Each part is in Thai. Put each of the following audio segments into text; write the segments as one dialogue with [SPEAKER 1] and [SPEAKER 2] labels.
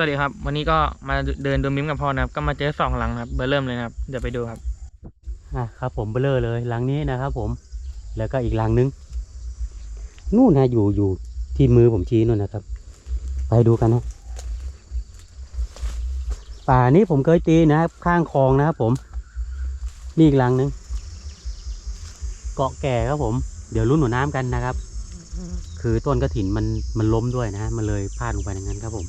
[SPEAKER 1] วัสดีครับ วันนี้ก็มาเดินดูมิมกับพ่อนะครับ ก็มาเจอสองหลังครับเบอร์เริ่มเลยนะครับ เดี๋ยวไปดูครับ
[SPEAKER 2] อะครับ ผมเบลอเลยหลังนี้นะครับ ผม แล้วก็อีกหลังนึงนู่นนะอยู่อยู่ที่มือผมชี้นู่นนะครับ ไปดูกันนะป่านี้ผมเคยตีนะครับ ข้างคลองนะครับผมนี่อีกหลังนึงเกาะแก่ครับผม เดี๋ยวรุ่นหัวน้ำกันนะครับ คือต้นกระถินมันมันล้มด้วยนะฮะมันเลยพลาดลงไปอย่างนั้นครับผม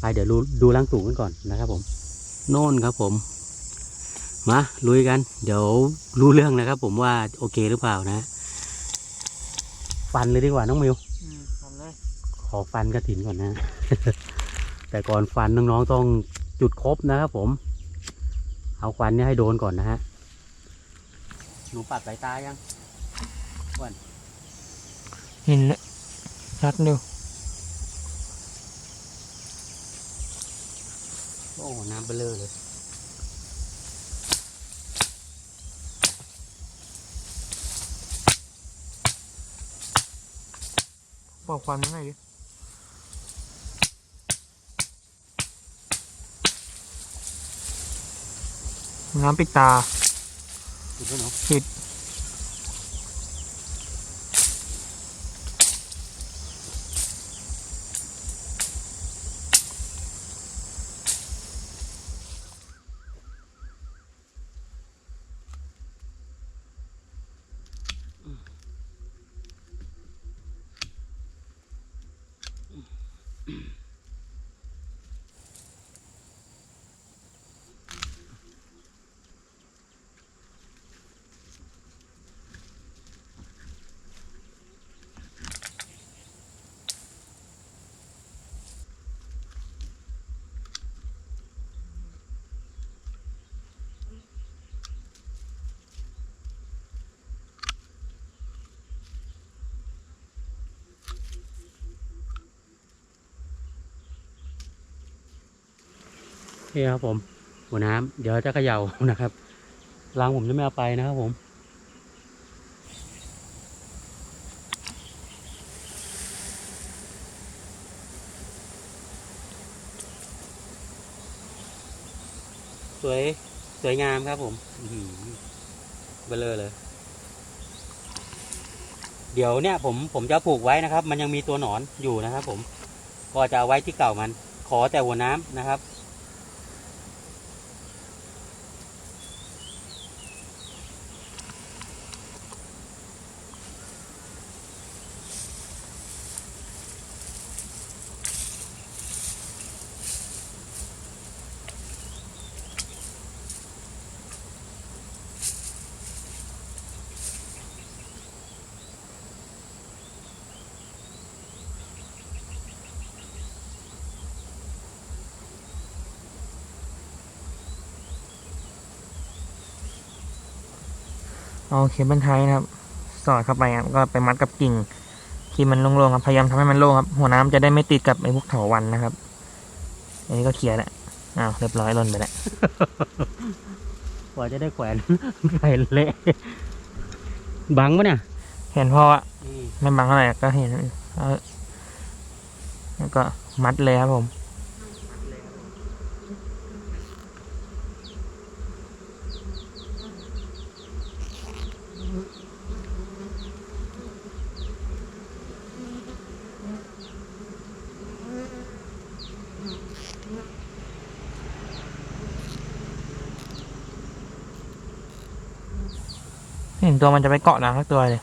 [SPEAKER 2] ไปเดี๋ยวดูดูลังสูงกันก่อนนะครับผม โน่นครับผม มาลุยกัน เดี๋ยวรู้เรื่องนะครับ ผมว่าโอเคหรือเปล่านะ ฟันเลยดีกว่าน้องมิว
[SPEAKER 1] อืมทำเลย
[SPEAKER 2] ขอฟันกระถินก่อนนะ แต่ก่อนฟันน้องๆต้องจุดครบนะครับผม เอาควันเนี่ยให้โดนก่อนนะฮะหนูปัดสายตายัง
[SPEAKER 1] เห็นแล้วชัดดู
[SPEAKER 2] โอ้ น้ำเบลอเลย
[SPEAKER 1] บอกควันมันหน่อยดิน้ำปิดตา
[SPEAKER 2] จุดแล้วเนาะ
[SPEAKER 1] ปิด
[SPEAKER 2] นี่ครับผมหัวน้ำเดี๋ยวจะเขย่านะครับรังผมจะไม่เอาไปนะครับผมสวยสวยงามครับผมเบลอเลย เดี๋ยวเนี่ย ผมผมจะปลูกไว้นะครับ มันยังมีตัวหนอนอยู่นะครับ ผม ก็จะเอาไว้ที่เก่ามัน ขอแต่หัวน้ำนะครับ
[SPEAKER 1] เอาเคเบิลไทยนะครับ สอดเข้าไปครับก็ไปมัดกับกิ่งที่มันโล่งๆครับพยายามทำให้มันโล่งครับ หัวน้ำจะได้ไม่ติดกับไอ้พวกเถาวันนะครับ อันนี้ก็เคลียร์แล้วอ้าวเรียบร้อยหล่นไปแล้ว
[SPEAKER 2] กว่าจะได้แขวนไก่เละบังปะเนี่ย
[SPEAKER 1] เห็นพ่ออะไม่บังเท่าไหร่ก็เห็นเอาแล้วก็มัดเลยครับผม เห็นตัวมันจะไปเกาะนังสักตัวเลย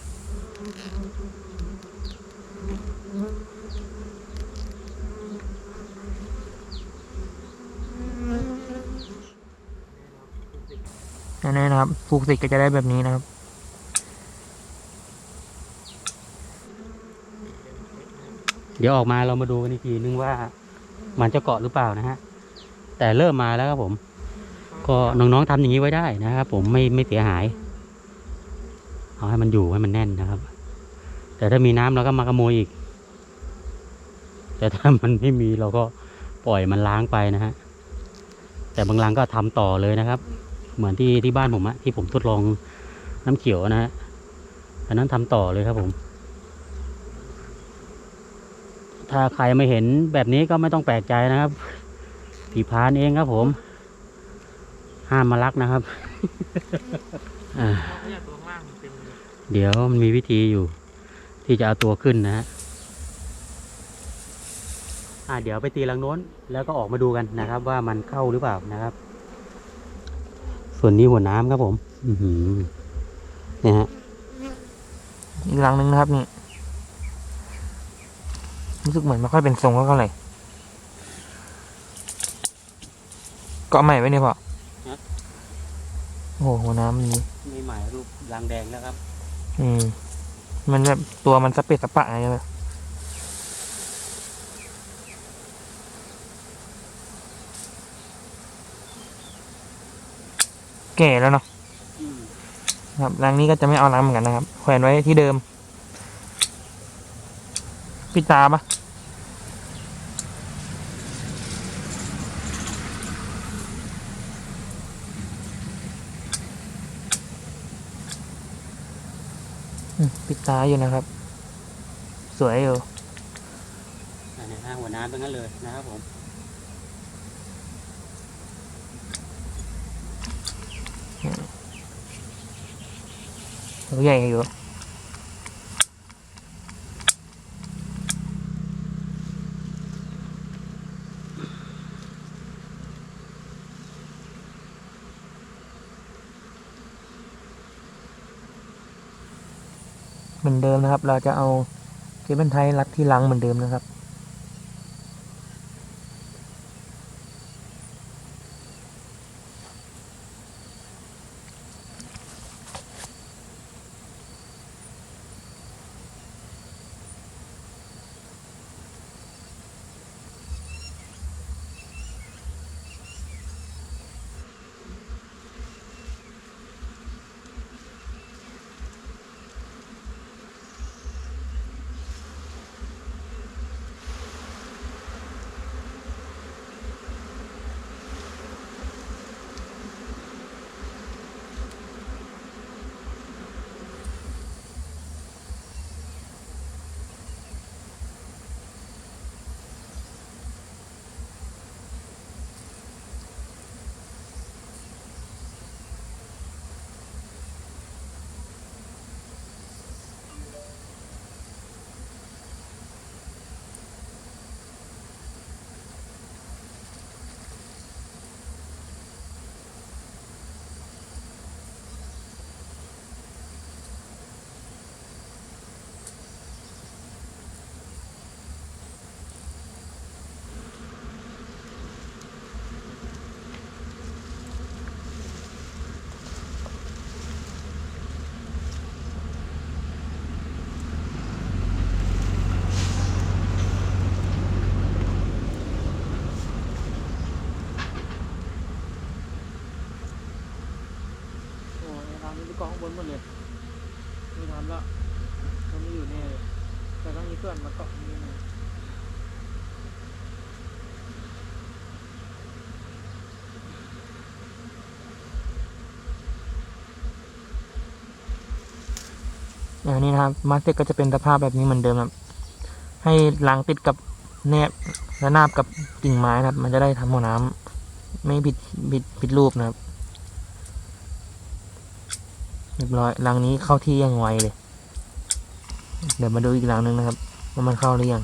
[SPEAKER 1] อันนี้นะครับผูกติดก็จะได้แบบนี้นะครับ
[SPEAKER 2] เดี๋ยวออกมาเรามาดูกันอีกทีนึงว่ามันจะเกาะหรือเปล่านะฮะ แต่เริ่มมาแล้วครับผม ก็น้องๆทำอย่างนี้ไว้ได้นะครับผมไม่ไม่เสียหาย เอาให้มันอยู่ให้มันแน่นนะครับ แต่ถ้ามีน้ำเราก็มาขโมยอีก แต่ถ้ามันไม่มีเราก็ปล่อยมันล้างไปนะฮะแต่บางรังก็ทำต่อเลยนะครับ เหมือนที่ที่บ้านผมอะที่ผมทดลองน้ำเขียวนะฮะอันนั้นทำต่อเลยครับผม ถ้าใครไม่เห็นแบบนี้ก็ไม่ต้องแปลกใจนะครับผีพานเองครับผม ห้ามมาลักนะครับอ่า
[SPEAKER 1] เลย
[SPEAKER 2] เดี๋ยวมันมีวิธีอยู่ ที่จะเอาตัวขึ้นนะฮะอ่าเดี๋ยวไปตีลังโน้น แล้วก็ออกมาดูกันนะครับ ว่ามันเข้าหรือเปล่านะครับ ส่วนนี้หัวน้ำครับผม อือหือเนี่ยฮะ
[SPEAKER 1] อีกหลังหนึ่งนะครับนี่รู้สึกเหมือนไม่ค่อยเป็นทรงเท่าไหร่เกาะใหม่ไว้เนี่ยพ่อโอ้โหหัวน้ำนี้
[SPEAKER 2] ไม่ใหม่รูปรังแดงแล้วครับ
[SPEAKER 1] อืม มันแบบตัวมันสะเปดสะปะอะไรแบบแก่แล้วเนาะครับรังนี้ก็จะไม่เอารังเหมือนกันนะครับ แขวนไว้ที่เดิม ปิดตาปะ ปิดตาอยู่นะครับ สวยอยู่
[SPEAKER 2] อันนี้ฮะหัวน้ำเป็นงั้นเลยนะครับผม
[SPEAKER 1] ตัวใหญ่อยู่ เหมือนเดิมนะครับ เราจะเอาเคเบิลไทยรัดที่หลังเหมือนเดิมนะครับ โอ้ยทางนี้ไปกองข้างบนหมดเลยไม่ทำล้วมันไม่อยู่นี่เลยแต่ต้องมีเพื่อนมาเกาะนี่นะอันนี้นะครับมาสเตอร์ก็จะเป็นสภาพแบบนี้เหมือนเดิมครับ ให้ลังติดกับแนบและนาบกับกิ่งไม้นะครับ มันจะได้ทำหัวน้ำไม่ผิดผิดผิดรูปนะครับ เรียบร้อยรังนี้เข้าที่ยังไวเลย เดี๋ยวมาดูอีกรังหนึ่งนะครับว่ามันเข้าหรือยัง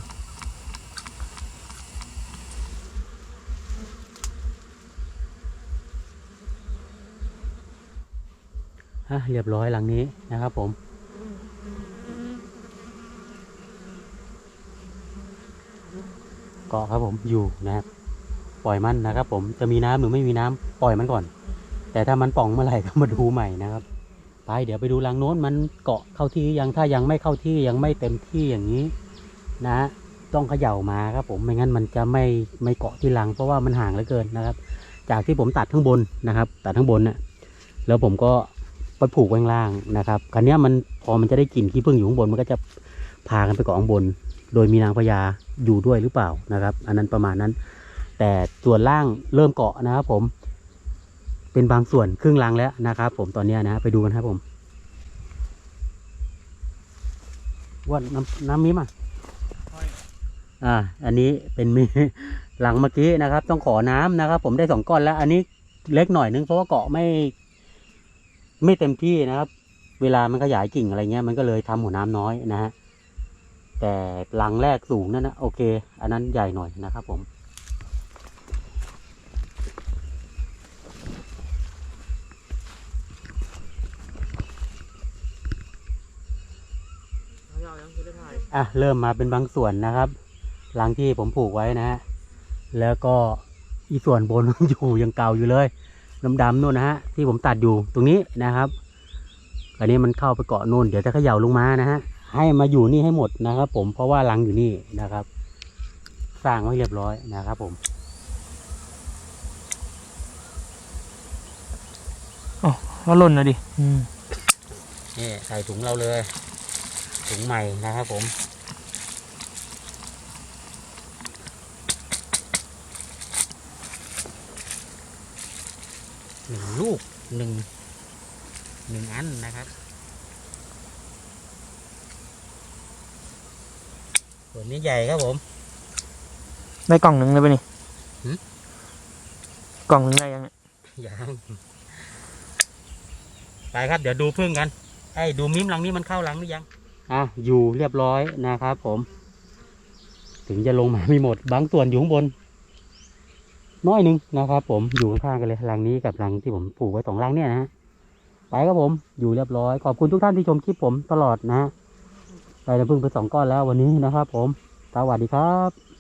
[SPEAKER 2] อะเรียบร้อยหลังนี้นะครับผมเกาะครับผมอยู่นะครับ ปล่อยมันนะครับผมจะมีน้ำหรือไม่มีน้ำปล่อยมันก่อน แต่ถ้ามันป่องเมื่อไหร่ก็มาดูใหม่นะครับ ไปเดี๋ยวไปดูรังโน้นมันเกาะเข้าที่ยังถ้ายังไม่เข้าที่ยังไม่เต็มที่อย่างนี้นะต้องเขย่ามาครับผมไม่งั้นมันจะไม่ไม่เกาะที่รังเพราะว่ามันห่างเหลือเกินนะครับ จากที่ผมตัดข้างบนนะครับตัดข้างบนน่ะแล้วผมก็ไปผูกไว้ข้างล่างนะครับครั้นี้มันพอมันจะได้กลิ่นขี้ผึ้งอยู่ข้างบนมันก็จะพากันไปเกาะข้างบน โดยมีนางพญาอยู่ด้วยหรือเปล่านะครับ อันนั้นประมาณนั้น แต่ส่วนล่างเริ่มเกาะนะครับผม เป็นบางส่วนครึ่งลังแล้วนะครับ ผมตอนนี้นะไปดูกันครับผมว่าน้ำน้ำมิมอะอ่า อันนี้เป็นมีหลังเมื่อกี้นะครับ ต้องขอน้ำนะครับ ผมได้สองก้อนแล้ว อันนี้เล็กหน่อยนึงเพราะว่าเกาะไม่ ไม่เต็มที่นะครับ เวลามันขยายกิ่งอะไรเงี้ยมันก็เลยทำหัวน้ำน้อยนะฮะแต่หลังแรกสูงนั่นนะโอเค อันนั้นใหญ่หน่อยนะครับ ผม อะเริ่มมาเป็นบางส่วนนะครับหลังที่ผมผูกไว้นะฮะแล้วก็อีส่วนบนอยู่ยังเก่าอยู่เลยดำๆนู่นนะฮะที่ผมตัดอยู่ตรงนี้นะครับอันนี้มันเข้าไปเกาะนู่นเดี๋ยวจะเขย่าลงมานะฮะให้มาอยู่นี่ให้หมดนะครับ ผมเพราะว่ารังอยู่นี่นะครับ สร้างไว้เรียบร้อยนะครับ ผม
[SPEAKER 1] แล้วหล่นนะดิอืม
[SPEAKER 2] นี่ใส่ถุงเราเลย ถุงใหม่นะครับผม หนึ่งลูกหนึ่งหนึ่งอันนะครับส่วนนี้ใหญ่ครับผม
[SPEAKER 1] ได้กล่องหนึ่งเลยปะนี่
[SPEAKER 2] หืม
[SPEAKER 1] กล่องหนึ่งได้ยังเนี่ย
[SPEAKER 2] ยังไปครับเดี๋ยวดูพึ่งกันไอ้ดูมิ้มหลังนี้มันเข้าหลังหรือยัง อะอยู่เรียบร้อยนะครับผม ถึงจะลงมาไม่หมด บางส่วนอยู่ข้างบน น้อยหนึ่งนะครับ ผมอยู่ข้างๆกันเลยรังนี้กับรังที่ผมปลูกไว้สองรังเนี่ยนะไปครับผมอยู่เรียบร้อย ขอบคุณทุกท่านที่ชมคลิปผมตลอดนะฮะไปน้ำพึ่งไปสองก้อนแล้ววันนี้นะครับผมสวัสดีครับ